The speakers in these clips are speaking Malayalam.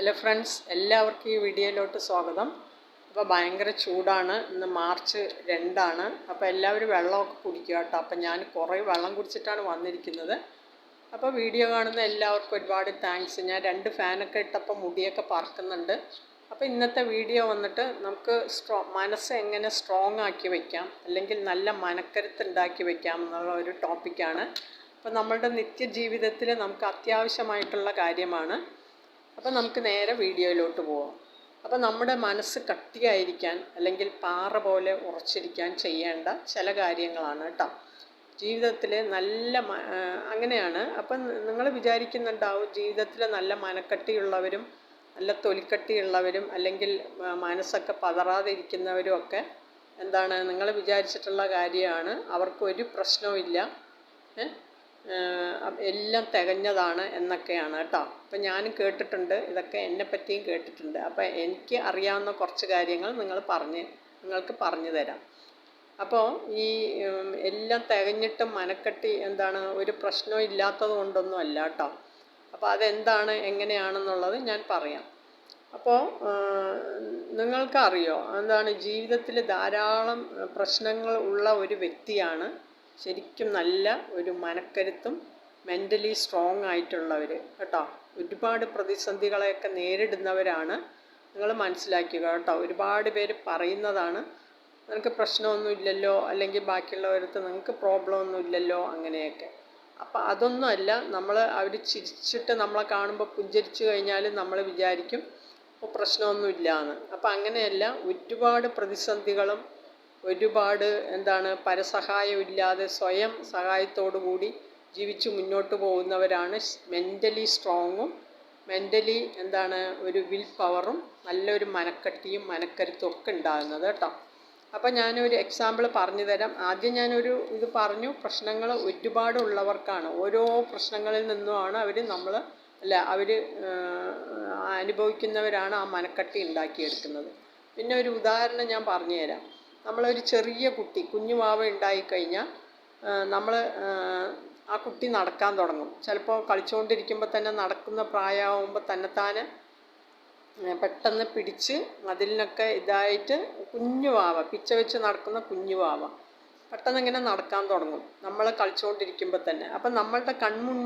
ഹലോ ഫ്രണ്ട്സ് എല്ലാവർക്കും ഈ വീഡിയോയിലോട്ട് സ്വാഗതം. അപ്പോൾ ഭയങ്കര ചൂടാണ്. ഇന്ന് മാർച്ച് രണ്ടാണ്. അപ്പോൾ എല്ലാവരും വെള്ളമൊക്കെ കുടിക്കുക കേട്ടോ. അപ്പോൾ ഞാൻ കുറേ വെള്ളം കുടിച്ചിട്ടാണ് വന്നിരിക്കുന്നത്. അപ്പോൾ വീഡിയോ കാണുന്ന എല്ലാവർക്കും ഒരുപാട് താങ്ക്സ് ഞാൻ രണ്ട് ഫാനൊക്കെ ഇട്ടപ്പോൾ മുടിയൊക്കെ പറക്കുന്നുണ്ട്. അപ്പോൾ ഇന്നത്തെ വീഡിയോ വന്നിട്ട് നമുക്ക് സ്ട്രോ മനസ്സ് എങ്ങനെ സ്ട്രോങ് ആക്കി വയ്ക്കാം അല്ലെങ്കിൽ നല്ല മനക്കരുത്ത് ഉണ്ടാക്കി വയ്ക്കാം എന്നുള്ള ഒരു ടോപ്പിക്കാണ് അപ്പോൾ നമ്മളുടെ നിത്യജീവിതത്തിൽ നമുക്ക് അത്യാവശ്യമായിട്ടുള്ള കാര്യമാണ്. അപ്പോൾ നമുക്ക് നേരെ വീഡിയോയിലോട്ട് പോവാം. അപ്പം നമ്മുടെ മനസ്സ് കട്ടിയായിരിക്കാൻ അല്ലെങ്കിൽ പാറ പോലെ ഉറച്ചിരിക്കാൻ ചെയ്യേണ്ട ചില കാര്യങ്ങളാണ് കേട്ടോ. ജീവിതത്തിൽ നല്ല അങ്ങനെയാണ്. അപ്പം നിങ്ങൾ വിചാരിക്കുന്നുണ്ടാവും ജീവിതത്തിൽ നല്ല മനക്കട്ടിയുള്ളവരും നല്ല തൊലിക്കട്ടിയുള്ളവരും അല്ലെങ്കിൽ മനസ്സൊക്കെ പതറാതെ ഇരിക്കുന്നവരും ഒക്കെ എന്താണ്? നിങ്ങൾ വിചാരിച്ചിട്ടുള്ള കാര്യമാണ്. അവർക്കൊരു പ്രശ്നവും ഏ? എല്ലാം തികഞ്ഞതാണ് എന്നൊക്കെയാണ് കേട്ടോ. അപ്പം ഞാനും കേട്ടിട്ടുണ്ട് ഇതൊക്കെ എന്നെ പറ്റിയും കേട്ടിട്ടുണ്ട്. അപ്പം എനിക്ക് അറിയാവുന്ന കുറച്ച് കാര്യങ്ങൾ നിങ്ങൾ പറഞ്ഞ് നിങ്ങൾക്ക് പറഞ്ഞു തരാം. അപ്പോൾ ഈ എല്ലാം തികഞ്ഞിട്ടും മനക്കെട്ടി എന്താണ് ഒരു പ്രശ്നവും ഇല്ലാത്തത് കൊണ്ടൊന്നും അല്ല കേട്ടോ. അപ്പോൾ അതെന്താണ് എങ്ങനെയാണെന്നുള്ളത് ഞാൻ പറയാം. അപ്പോൾ നിങ്ങൾക്കറിയോ എന്താണ് ജീവിതത്തിൽ ധാരാളം പ്രശ്നങ്ങൾ ഉള്ള ഒരു വ്യക്തിയാണ് ശരിക്കും നല്ല ഒരു മനക്കരുത്തും മെന്റലി സ്ട്രോങ് ആയിട്ടുള്ളവർ കേട്ടോ. ഒരുപാട് പ്രതിസന്ധികളെയൊക്കെ നേരിടുന്നവരാണ്. നിങ്ങൾ മനസ്സിലാക്കുക കേട്ടോ. ഒരുപാട് പേര് പറയുന്നതാണ് നിനക്ക് പ്രശ്നമൊന്നുമില്ലല്ലോ അല്ലെങ്കിൽ ബാക്കിയുള്ളവരത്ത് നിങ്ങൾക്ക് പ്രോബ്ലം ഒന്നും ഇല്ലല്ലോ അങ്ങനെയൊക്കെ. അപ്പോൾ അതൊന്നുമല്ല നമ്മൾ അവർ ചിരിച്ചിട്ട് നമ്മളെ കാണുമ്പോൾ പുഞ്ചരിച്ചു കഴിഞ്ഞാൽ നമ്മൾ വിചാരിക്കും ഇപ്പോൾ പ്രശ്നമൊന്നുമില്ല എന്ന് അപ്പോൾ അങ്ങനെയല്ല ഒരുപാട് പ്രതിസന്ധികളും ഒരുപാട് എന്താണ് പരസഹായമില്ലാതെ സ്വയം സഹായത്തോടു കൂടി ജീവിച്ച് മുന്നോട്ട് പോകുന്നവരാണ് മെന്റലി സ്ട്രോങ്ങും മെന്റലി എന്താണ് ഒരു വിൽ പവറും നല്ലൊരു മനക്കട്ടിയും മനക്കരുത്തും ഒക്കെ ഉണ്ടാകുന്നത് കേട്ടോ. അപ്പോൾ ഞാനൊരു എക്സാമ്പിൾ പറഞ്ഞു തരാം ആദ്യം ഞാനൊരു ഇത് പറഞ്ഞു. പ്രശ്നങ്ങൾ ഒരുപാട് ഉള്ളവർക്കാണ്. ഓരോ പ്രശ്നങ്ങളിൽ നിന്നുമാണ് അവർ നമ്മൾ അല്ല അവർ അനുഭവിക്കുന്നവരാണ് ആ മനക്കട്ടി ഉണ്ടാക്കിയെടുക്കുന്നത്. പിന്നെ ഒരു ഉദാഹരണം ഞാൻ പറഞ്ഞു തരാം നമ്മളൊരു ചെറിയ കുട്ടി കുഞ്ഞു മാവ് ഉണ്ടായിക്കഴിഞ്ഞാൽ നമ്മൾ ആ കുട്ടി നടക്കാൻ തുടങ്ങും. ചിലപ്പോൾ കളിച്ചുകൊണ്ടിരിക്കുമ്പോൾ തന്നെ നടക്കുന്ന പ്രായമാകുമ്പോൾ തന്നെത്താന് പെട്ടെന്ന് പിടിച്ച് അതിലിനൊക്കെ ഇതായിട്ട് കുഞ്ഞു വാവ പിച്ച വെച്ച് നടക്കുന്ന കുഞ്ഞു വാവ പെട്ടെന്ന് ഇങ്ങനെ നടക്കാൻ തുടങ്ങും. നമ്മൾ കളിച്ചുകൊണ്ടിരിക്കുമ്പോൾ തന്നെ. അപ്പം നമ്മളുടെ കൺമുൻ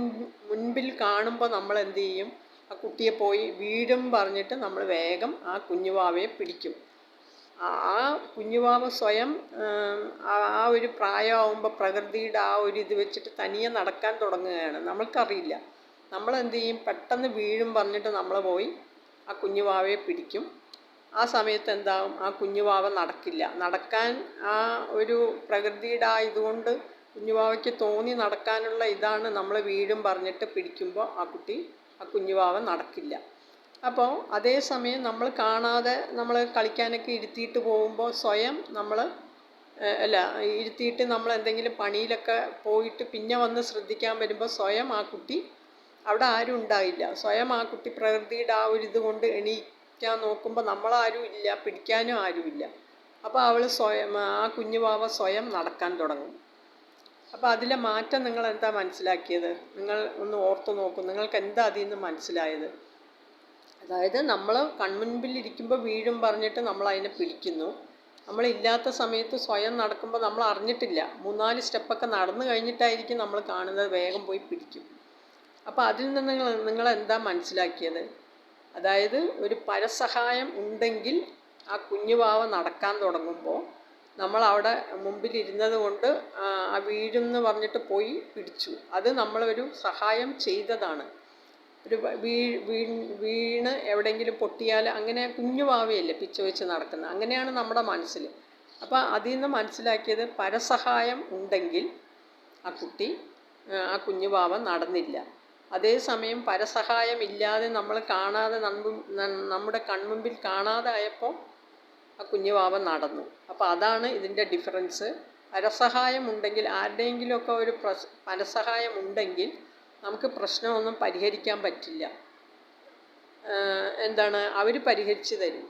മുൻപിൽ കാണുമ്പോൾ നമ്മൾ എന്ത് ചെയ്യും ആ കുട്ടിയെ പോയി വീഴും പറഞ്ഞിട്ട് നമ്മൾ വേഗം ആ കുഞ്ഞുവാവയെ പിടിക്കും. ആ- കുഞ്ഞുവാവ സ്വയം ആ ആ ഒരു പ്രായമാവുമ്പോൾ പ്രകൃതിയുടെ ആ ഒരു ഇത് വെച്ചിട്ട് തനിയെ നടക്കാൻ തുടങ്ങുകയാണ്. നമ്മൾക്കറിയില്ല. നമ്മളെന്ത് ചെയ്യും? പെട്ടെന്ന് വീഴും പറഞ്ഞിട്ട് നമ്മൾ പോയി ആ കുഞ്ഞുവാവയെ പിടിക്കും. ആ സമയത്ത് എന്താകും ആ കുഞ്ഞുവാവ നടക്കില്ല. നടക്കാൻ ആ ഒരു പ്രകൃതിയുടെ ആ ഇതുകൊണ്ട് കുഞ്ഞുവാവയ്ക്ക് തോന്നി നടക്കാനുള്ള ഇതാണ് നമ്മൾ വീഴും പറഞ്ഞിട്ട് പിടിക്കുമ്പോൾ ആ കുട്ടി ആ കുഞ്ഞുവാവ നടക്കില്ല. അപ്പോൾ അതേസമയം നമ്മൾ കാണാതെ നമ്മൾ കളിക്കാനൊക്കെ ഇരുത്തിയിട്ട് പോകുമ്പോൾ സ്വയം നമ്മൾ അല്ല ഇരുത്തിയിട്ട് നമ്മൾ എന്തെങ്കിലും പണിയിലൊക്കെ പോയിട്ട് പിന്നെ വന്ന് ശ്രദ്ധിക്കാൻ വരുമ്പോൾ സ്വയം ആ കുട്ടി അവിടെ ആരും ഉണ്ടാവില്ല. സ്വയം ആ കുട്ടി പ്രകൃതിയുടെ ആ ഒരു ഇത് കൊണ്ട് എണീക്കാൻ നോക്കുമ്പോൾ നമ്മളാരും ഇല്ല പിടിക്കാനും ആരുമില്ല അപ്പോൾ അവൾ സ്വയം ആ കുഞ്ഞുവാവ സ്വയം നടക്കാൻ തുടങ്ങും. അപ്പോൾ അതിലെ മാറ്റം നിങ്ങൾ എന്താ മനസ്സിലാക്കിയത്? നിങ്ങൾ ഒന്ന് ഓർത്ത് നോക്കും. നിങ്ങൾക്ക് എന്താ അതിൽ നിന്ന് മനസ്സിലായത്? അതായത് നമ്മൾ കൺമുൻപിൽ ഇരിക്കുമ്പോൾ വീഴും പറഞ്ഞിട്ട് നമ്മൾ അതിനെ പിടിക്കുന്നു. നമ്മളില്ലാത്ത സമയത്ത് സ്വയം നടക്കുമ്പോൾ നമ്മൾ അറിഞ്ഞിട്ടില്ല മൂന്നാൽ സ്റ്റെപ്പൊക്കെ നടന്നു കഴിഞ്ഞിട്ടായിരിക്കും നമ്മൾ കാണുന്നത് വേഗം പോയി പിടിക്കും. അപ്പോൾ അതിൽ നിന്ന് നിങ്ങൾ നിങ്ങൾ എന്താ മനസ്സിലാക്കിയത്? അതായത് ഒരു പരസഹായം ഉണ്ടെങ്കിൽ ആ കുഞ്ഞുവാവ നടക്കാൻ തുടങ്ങുമ്പോൾ നമ്മൾ അവിടെ മുമ്പിൽ ഇരുന്നത് കൊണ്ട് ആ വീഴും എന്ന് പറഞ്ഞിട്ട് പോയി പിടിച്ചു. അത് നമ്മളൊരു സഹായം ചെയ്തതാണ്. ഒരു വീ വീണ് എവിടെയെങ്കിലും പൊട്ടിയാൽ അങ്ങനെ കുഞ്ഞു വാവയല്ലേ പിച്ച വെച്ച് നടക്കുന്നത്. അങ്ങനെയാണ് നമ്മുടെ മനസ്സിൽ. അപ്പോൾ അതിൽ നിന്ന് മനസ്സിലാക്കിയത് പരസഹായം ഉണ്ടെങ്കിൽ ആ കുട്ടി ആ, കുഞ്ഞുവാവ കുഞ്ഞു വാവ നടന്നില്ല. അതേസമയം പരസഹായം ഇല്ലാതെ നമ്മൾ കാണാതെ നമ്മുടെ കൺമുമ്പിൽ കാണാതായപ്പോൾ ആ കുഞ്ഞു വാവ നടന്നു. അപ്പോൾ അതാണ് ഇതിന്റെ ഡിഫറൻസ് പരസഹായം ഉണ്ടെങ്കിൽ ആരുടെയെങ്കിലുമൊക്കെ ഒരു പ്രസ് പരസഹായം ഉണ്ടെങ്കിൽ നമുക്ക് പ്രശ്നമൊന്നും പരിഹരിക്കാൻ പറ്റില്ല. എന്താണ്? അവർ പരിഹരിച്ച് തരും.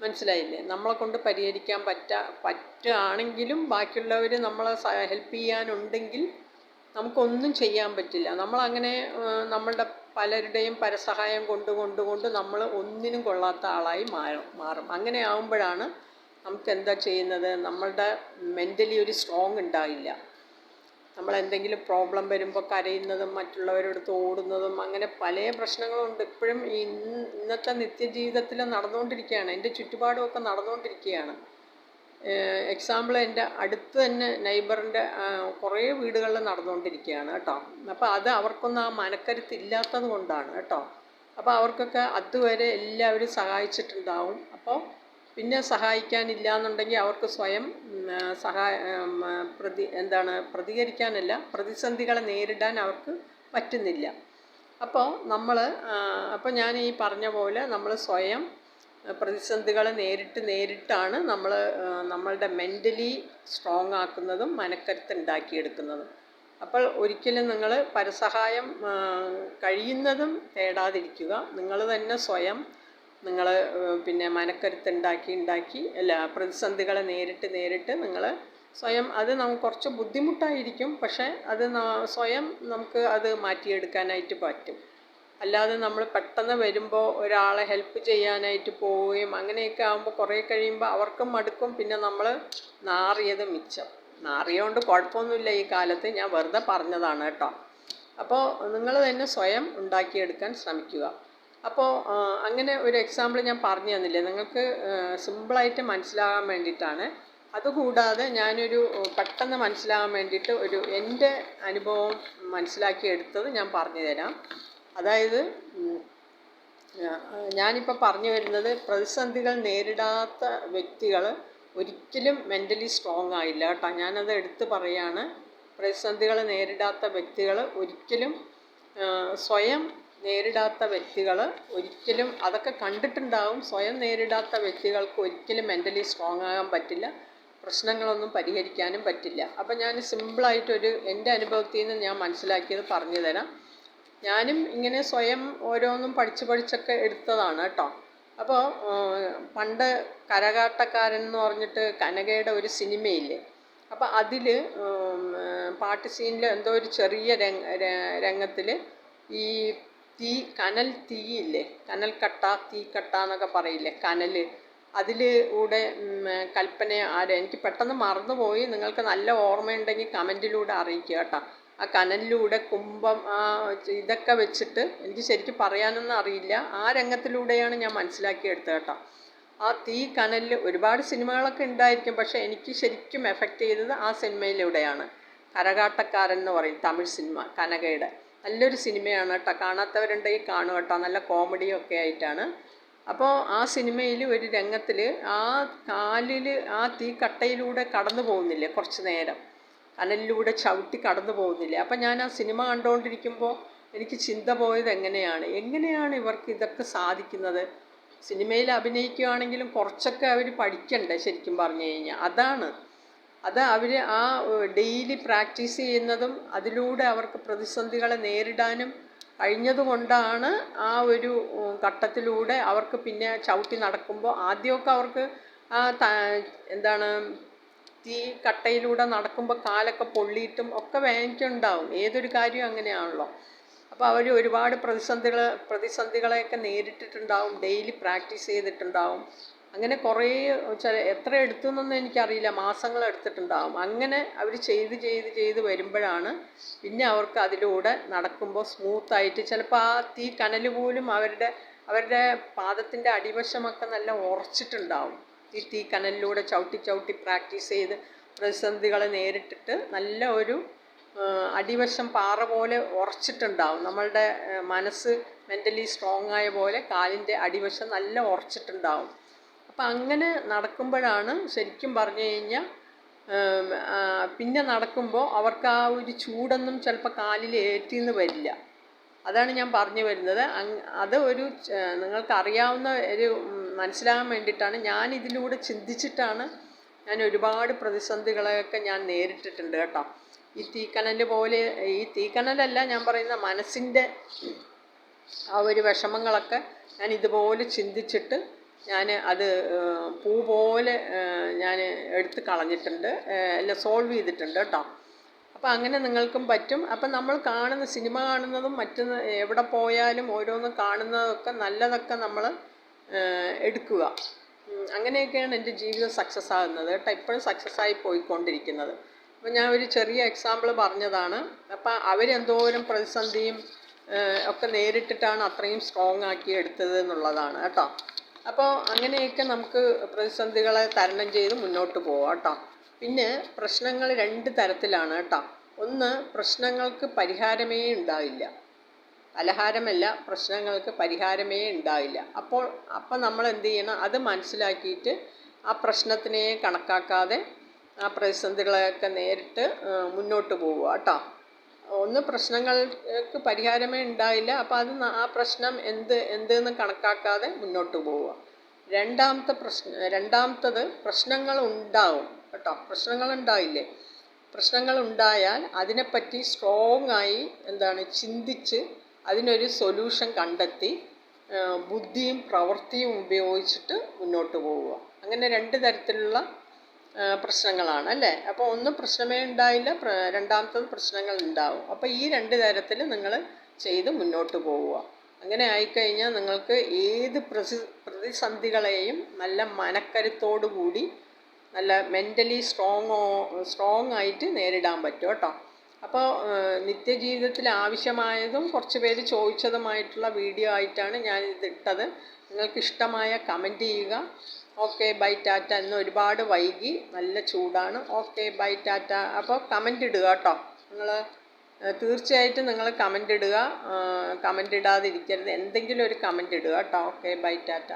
മനസ്സിലായില്ലേ? നമ്മളെ കൊണ്ട് പരിഹരിക്കാൻ പറ്റ പറ്റുകയാണെങ്കിലും ബാക്കിയുള്ളവർ നമ്മളെ ഹെൽപ്പ് ചെയ്യാനുണ്ടെങ്കിൽ നമുക്കൊന്നും ചെയ്യാൻ പറ്റില്ല. നമ്മളങ്ങനെ നമ്മളുടെ പലരുടെയും പരസഹായം കൊണ്ട് കൊണ്ട് കൊണ്ട് നമ്മൾ ഒന്നിനും കൊള്ളാത്ത ആളായി മാറും മാറും. അങ്ങനെ ആകുമ്പോഴാണ് നമുക്ക് എന്താ ചെയ്യുന്നത്? നമ്മളുടെ മെന്റലി ഒരു സ്ട്രോങ് ഉണ്ടാവില്ല. നമ്മൾ എന്തെങ്കിലും പ്രോബ്ലം വരുമ്പോൾ കരയുന്നതും മറ്റുള്ളവരടുത്ത് ഓടുന്നതും അങ്ങനെ പല പ്രശ്നങ്ങളുണ്ട്. ഇപ്പോഴും ഈ ഇന്നത്തെ നിത്യജീവിതത്തിൽ നടന്നുകൊണ്ടിരിക്കുകയാണ് എന്റെ ചുറ്റുപാടുമൊക്കെ നടന്നുകൊണ്ടിരിക്കുകയാണ് എക്സാമ്പിൾ എന്റെ അടുത്ത് തന്നെ നെയ്ബറിന്റെ കുറേ വീടുകളിൽ നടന്നുകൊണ്ടിരിക്കുകയാണ് കേട്ടോ. അപ്പോൾ അത് അവർക്കൊന്നും ആ മനക്കരുത്ത് ഇല്ലാത്തത് കൊണ്ടാണ് കേട്ടോ. അപ്പോൾ അവർക്കൊക്കെ അതുവരെ എല്ലാവരും സഹായിച്ചിട്ടുണ്ടാവും. അപ്പോൾ പിന്നെ സഹായിക്കാനില്ല എന്നുണ്ടെങ്കിൽ അവർക്ക് സ്വയം സഹായ പ്രതി എന്താണ് പ്രതികരിക്കാനല്ല പ്രതിസന്ധികളെ നേരിടാൻ അവർക്ക് പറ്റുന്നില്ല. അപ്പോൾ നമ്മൾ അപ്പോൾ ഞാൻ ഈ പറഞ്ഞ പോലെ നമ്മൾ സ്വയം പ്രതിസന്ധികളെ നേരിട്ട് നേരിട്ടാണ് നമ്മൾ നമ്മളുടെ മെന്റലി സ്ട്രോങ് ആക്കുന്നതും മനക്കരുത്ത് ഉണ്ടാക്കിയെടുക്കുന്നതും അപ്പോൾ ഒരിക്കലും നിങ്ങൾ പരസഹായം കഴിയുന്നതും തേടാതിരിക്കുക. നിങ്ങൾ തന്നെ സ്വയം നിങ്ങൾ പിന്നെ മനക്കരുത്ത് ഉണ്ടാക്കി ഉണ്ടാക്കി അല്ല പ്രതിസന്ധികളെ നേരിട്ട് നേരിട്ട് നിങ്ങൾ സ്വയം അത് നമുക്ക് കുറച്ച് ബുദ്ധിമുട്ടായിരിക്കും പക്ഷേ അത് സ്വയം നമുക്ക് അത് മാറ്റിയെടുക്കാനായിട്ട് പറ്റും. അല്ലാതെ നമ്മൾ പെട്ടെന്ന് വരുമ്പോൾ ഒരാളെ ഹെൽപ്പ് ചെയ്യാനായിട്ട് പോവുകയും അങ്ങനെയൊക്കെ ആകുമ്പോൾ കുറേ കഴിയുമ്പോൾ അവർക്കും മടുക്കും പിന്നെ നമ്മൾ നാറിയത് മിച്ചം. നാറിയോണ്ട് കുഴപ്പമൊന്നുമില്ല ഈ കാലത്ത് ഞാൻ വെറുതെ പറഞ്ഞതാണ് കേട്ടോ. അപ്പോൾ നിങ്ങൾ തന്നെ സ്വയം ഉണ്ടാക്കിയെടുക്കാൻ ശ്രമിക്കുക. അപ്പോൾ അങ്ങനെ ഒരു എക്സാമ്പിൾ ഞാൻ പറഞ്ഞു തന്നില്ലേ? നിങ്ങൾക്ക് സിമ്പിളായിട്ട് മനസ്സിലാകാൻ വേണ്ടിയിട്ടാണ്. അതുകൂടാതെ ഞാനൊരു പെട്ടെന്ന് മനസ്സിലാകാൻ വേണ്ടിയിട്ട് ഒരു എന്റെ അനുഭവം മനസ്സിലാക്കി എടുത്തത് ഞാൻ പറഞ്ഞു തരാം. അതായത് ഞാനിപ്പോൾ പറഞ്ഞു വരുന്നത് പ്രതിസന്ധികൾ നേരിടാത്ത വ്യക്തികൾ ഒരിക്കലും മെന്റലി സ്ട്രോങ് ആയില്ല കേട്ടോ. ഞാനത് എടുത്ത് പറയാണ്. പ്രതിസന്ധികൾ നേരിടാത്ത വ്യക്തികൾ ഒരിക്കലും സ്വയം നേരിടാത്ത വ്യക്തികൾ ഒരിക്കലും അതൊക്കെ കണ്ടിട്ടുണ്ടാവും. സ്വയം നേരിടാത്ത വ്യക്തികൾക്ക് ഒരിക്കലും മെന്റലി സ്ട്രോങ് ആകാൻ പറ്റില്ല. പ്രശ്നങ്ങളൊന്നും പരിഹരിക്കാനും പറ്റില്ല. അപ്പം ഞാൻ സിമ്പിളായിട്ടൊരു എന്റെ അനുഭവത്തിൽ നിന്ന് ഞാൻ മനസ്സിലാക്കിയത് പറഞ്ഞു തരാം. ഞാനും ഇങ്ങനെ സ്വയം ഓരോന്നും പഠിച്ച് പഠിച്ചൊക്കെ എടുത്തതാണ് കേട്ടോ. അപ്പോൾ പണ്ട് കരകാട്ടക്കാരൻ എന്ന് പറഞ്ഞിട്ട് കനകയുടെ ഒരു സിനിമയില്ലേ? അപ്പോൾ അതിൽ പാട്ട് സീനിൽ എന്തോ ഒരു ചെറിയ രംഗ രംഗത്തിൽ ഈ തീ കനൽ തീയില്ലേ? കനൽക്കട്ട തീക്കട്ട എന്നൊക്കെ പറയില്ലേ? കനൽ. അതിൽ കൂടെ കൽപ്പന ആര്? എനിക്ക് പെട്ടെന്ന് മറന്നുപോയി. നിങ്ങൾക്ക് നല്ല ഓർമ്മയുണ്ടെങ്കിൽ കമന്റിലൂടെ അറിയിക്കുക കേട്ടോ. ആ കനലിലൂടെ കുംഭം ആ ഇതൊക്കെ വെച്ചിട്ട് എനിക്ക് ശരിക്കും പറയാനൊന്നും അറിയില്ല. ആ രംഗത്തിലൂടെയാണ് ഞാൻ മനസ്സിലാക്കിയെടുത്തത് കേട്ടോ. ആ തീ കനലിൽ ഒരുപാട് സിനിമകളൊക്കെ ഉണ്ടായിരിക്കും. പക്ഷേ എനിക്ക് ശരിക്കും എഫക്റ്റ് ചെയ്തത് ആ സിനിമയിലൂടെയാണ്. കരകാട്ടക്കാരൻ എന്ന് പറയും തമിഴ് സിനിമ കനകയുടെ. നല്ലൊരു സിനിമയാണ് കേട്ടോ. കാണാത്തവരുണ്ടെങ്കിൽ കാണും കേട്ടോ. നല്ല കോമഡിയൊക്കെ ആയിട്ടാണ്. അപ്പോൾ ആ സിനിമയിൽ ഒരു രംഗത്തിൽ ആ കാലിൽ ആ തീ തീക്കട്ടയിലൂടെ കടന്നു പോകുന്നില്ലേ കുറച്ച് നേരം? കനലിലൂടെ ചവിട്ടി കടന്നു പോകുന്നില്ലേ? അപ്പം ഞാൻ ആ സിനിമ കണ്ടുകൊണ്ടിരിക്കുമ്പോൾ എനിക്ക് ചിന്ത പോയത് എങ്ങനെയാണ്? എങ്ങനെയാണ് ഇവർക്ക് ഇതൊക്കെ സാധിക്കുന്നത്? സിനിമയിൽ അഭിനയിക്കുകയാണെങ്കിലും കുറച്ചൊക്കെ അവർ പഠിക്കണ്ടേ ശരിക്കും പറഞ്ഞു കഴിഞ്ഞാൽ അതാണ് അത് അവർ ആ ഡെയിലി പ്രാക്ടീസ് ചെയ്യുന്നതും അതിലൂടെ അവർക്ക് പ്രതിസന്ധികളെ നേരിടാനും കഴിഞ്ഞതുകൊണ്ടാണ് ആ ഒരു ഘട്ടത്തിലൂടെ അവർക്ക് പിന്നെ ചവിട്ടി നടക്കുമ്പോൾ ആദ്യമൊക്കെ അവർക്ക് ആ എന്താണ് തീ കട്ടയിലൂടെ നടക്കുമ്പോൾ കാലൊക്കെ പൊള്ളിയിട്ടും ഒക്കെ വേദനിക്കുന്നുണ്ടാവും ഏതൊരു കാര്യവും അങ്ങനെയാണല്ലോ. അപ്പോൾ അവർ ഒരുപാട് പ്രതിസന്ധികൾ പ്രതിസന്ധികളെയൊക്കെ നേരിട്ടിട്ടുണ്ടാവും ഡെയിലി പ്രാക്ടീസ് ചെയ്തിട്ടുണ്ടാവും. അങ്ങനെ കുറേ ചില എത്ര എടുത്തു എന്നൊന്നും എനിക്കറിയില്ല. മാസങ്ങൾ എടുത്തിട്ടുണ്ടാകും അങ്ങനെ അവർ ചെയ്ത് ചെയ്ത് ചെയ്ത് വരുമ്പോഴാണ് പിന്നെ അവർക്ക് അതിലൂടെ നടക്കുമ്പോൾ സ്മൂത്തായിട്ട് ചിലപ്പോൾ ആ തീ കനൽ പോലും അവരുടെ അവരുടെ പാദത്തിന്റെ അടിവശമൊക്കെ നല്ല ഉറച്ചിട്ടുണ്ടാവും. ഈ തീ കനലിലൂടെ ചവിട്ടി ചവിട്ടി പ്രാക്ടീസ് ചെയ്ത് പ്രതിസന്ധികളെ നേരിട്ടിട്ട് നല്ല ഒരു അടിവശം പാറ പോലെ ഉറച്ചിട്ടുണ്ടാവും. നമ്മളുടെ മനസ്സ് മെന്റലി സ്ട്രോങ് ആയ പോലെ കാലിന്റെ അടിവശം നല്ല ഉറച്ചിട്ടുണ്ടാവും. അപ്പം അങ്ങനെ നടക്കുമ്പോഴാണ് ശരിക്കും പറഞ്ഞു കഴിഞ്ഞാൽ പിന്നെ നടക്കുമ്പോൾ അവർക്ക് ആ ഒരു ചൂടൊന്നും ചിലപ്പോൾ കാലിൽ ഏറ്റിന്ന് വരില്ല. അതാണ് ഞാൻ പറഞ്ഞു വരുന്നത്. അത് ഒരു നിങ്ങൾക്കറിയാവുന്ന ഒരു മനസ്സിലാകാൻ വേണ്ടിയിട്ടാണ് ഞാൻ ഇതിലൂടെ ചിന്തിച്ചിട്ടാണ് ഞാൻ ഒരുപാട് പ്രതിസന്ധികളെയൊക്കെ ഞാൻ നേരിട്ടിട്ടുണ്ട് കേട്ടോ. ഈ തീക്കനൽ പോലെ ഈ തീക്കനലല്ല ഞാൻ പറയുന്ന മനസ്സിന്റെ ആ ഒരു വിഷമങ്ങളൊക്കെ ഞാൻ ഇതുപോലെ ചിന്തിച്ചിട്ട് ഞാൻ അത് പൂ പോലെ ഞാൻ എടുത്ത് കളഞ്ഞിട്ടുണ്ട്. എല്ലാം സോൾവ് ചെയ്തിട്ടുണ്ട് കേട്ടോ അപ്പോൾ അങ്ങനെ നിങ്ങൾക്കും പറ്റും. അപ്പം നമ്മൾ കാണുന്ന സിനിമ കാണുന്നതും മറ്റ് എവിടെ പോയാലും ഓരോന്ന് കാണുന്നതൊക്കെ നല്ലതൊക്കെ നമ്മൾ എടുക്കുക. അങ്ങനെയൊക്കെയാണ് എന്റെ ജീവിതം സക്സസ് ആകുന്നത് കേട്ടോ ഇപ്പോഴും സക്സസ് ആയി പോയിക്കൊണ്ടിരിക്കുന്നത്. അപ്പോൾ ഞാൻ ഒരു ചെറിയ എക്സാമ്പിൾ പറഞ്ഞതാണ്. അപ്പം അവരെന്തോരം പ്രതിസന്ധിയും ഒക്കെ നേരിട്ടിട്ടാണ് അത്രയും സ്ട്രോങ് ആക്കി എടുത്തത് എന്നുള്ളതാണ് കേട്ടോ അപ്പോൾ അങ്ങനെയൊക്കെ നമുക്ക് പ്രതിസന്ധികളെ തരണം ചെയ്ത് മുന്നോട്ട് പോവാം കേട്ടോ. പിന്നെ പ്രശ്നങ്ങൾ രണ്ട് തരത്തിലാണ് കേട്ടോ. ഒന്ന് പ്രശ്നങ്ങൾക്ക് പരിഹാരമേ ഉണ്ടാവില്ല. പലഹാരമല്ല പ്രശ്നങ്ങൾക്ക് പരിഹാരമേ ഉണ്ടാവില്ല. അപ്പോൾ അപ്പം നമ്മൾ എന്ത് ചെയ്യണം? അത് മനസ്സിലാക്കിയിട്ട് ആ പ്രശ്നത്തിനെ കണക്കാക്കാതെ ആ പ്രതിസന്ധികളെയൊക്കെ നേരിട്ട് മുന്നോട്ട് പോവുക കേട്ടോ. ഒന്ന് പ്രശ്നങ്ങൾക്ക് പരിഹാരമേ ഉണ്ടായില്ല. അപ്പോൾ അത് ആ പ്രശ്നം എന്ത് എന്തെന്ന് കണക്കാക്കാതെ മുന്നോട്ട് പോവുക. രണ്ടാമത്തെ പ്രശ്നം രണ്ടാമത്തത് പ്രശ്നങ്ങൾ ഉണ്ടാവും കേട്ടോ. പ്രശ്നങ്ങൾ ഉണ്ടാവില്ലേ പ്രശ്നങ്ങൾ ഉണ്ടായാൽ അതിനെപ്പറ്റി സ്ട്രോങ് ആയി എന്താണ് ചിന്തിച്ച് അതിനൊരു സൊല്യൂഷൻ കണ്ടെത്തി ബുദ്ധിയും പ്രവൃത്തിയും ഉപയോഗിച്ചിട്ട് മുന്നോട്ട് പോവുക. അങ്ങനെ രണ്ട് തരത്തിലുള്ള പ്രശ്നങ്ങളാണ് അല്ലേ? അപ്പോൾ ഒന്ന് പ്രശ്നമേ ഉണ്ടായില്ല രണ്ടാമത്തത് പ്രശ്നങ്ങൾ ഉണ്ടാവും. അപ്പോൾ ഈ രണ്ട് തരത്തിൽ നിങ്ങൾ ചെയ്ത് മുന്നോട്ട് പോവുക. അങ്ങനെ ആയിക്കഴിഞ്ഞാൽ നിങ്ങൾക്ക് ഏത് പ്രതി പ്രതിസന്ധികളെയും നല്ല മനക്കരുത്തോടു കൂടി നല്ല മെന്റലി സ്ട്രോങ്ങോ സ്ട്രോങ് ആയിട്ട് നേരിടാൻ പറ്റും കേട്ടോ. അപ്പോൾ നിത്യജീവിതത്തിൽ ആവശ്യമായതും കുറച്ച് പേര് ചോദിച്ചതുമായിട്ടുള്ള വീഡിയോ ആയിട്ടാണ് ഞാൻ ഇത് ഇട്ടത്. നിങ്ങൾക്ക് ഇഷ്ടമായ കമന്റ് ചെയ്യുക. ഓക്കെ ബൈ ടാറ്റ ഇന്ന് ഒരുപാട് വൈകി നല്ല ചൂടാണ് ഓക്കെ ബൈ ടാറ്റ അപ്പോൾ കമന്റ് ഇടുക കേട്ടോ. നിങ്ങൾ തീർച്ചയായിട്ടും നിങ്ങൾ കമന്റ് ഇടുക. കമന്റ് ഇടാതിരിക്കരുത്. എന്തെങ്കിലും ഒരു കമന്റ് ഇടുക കേട്ടോ. Okay bye Tata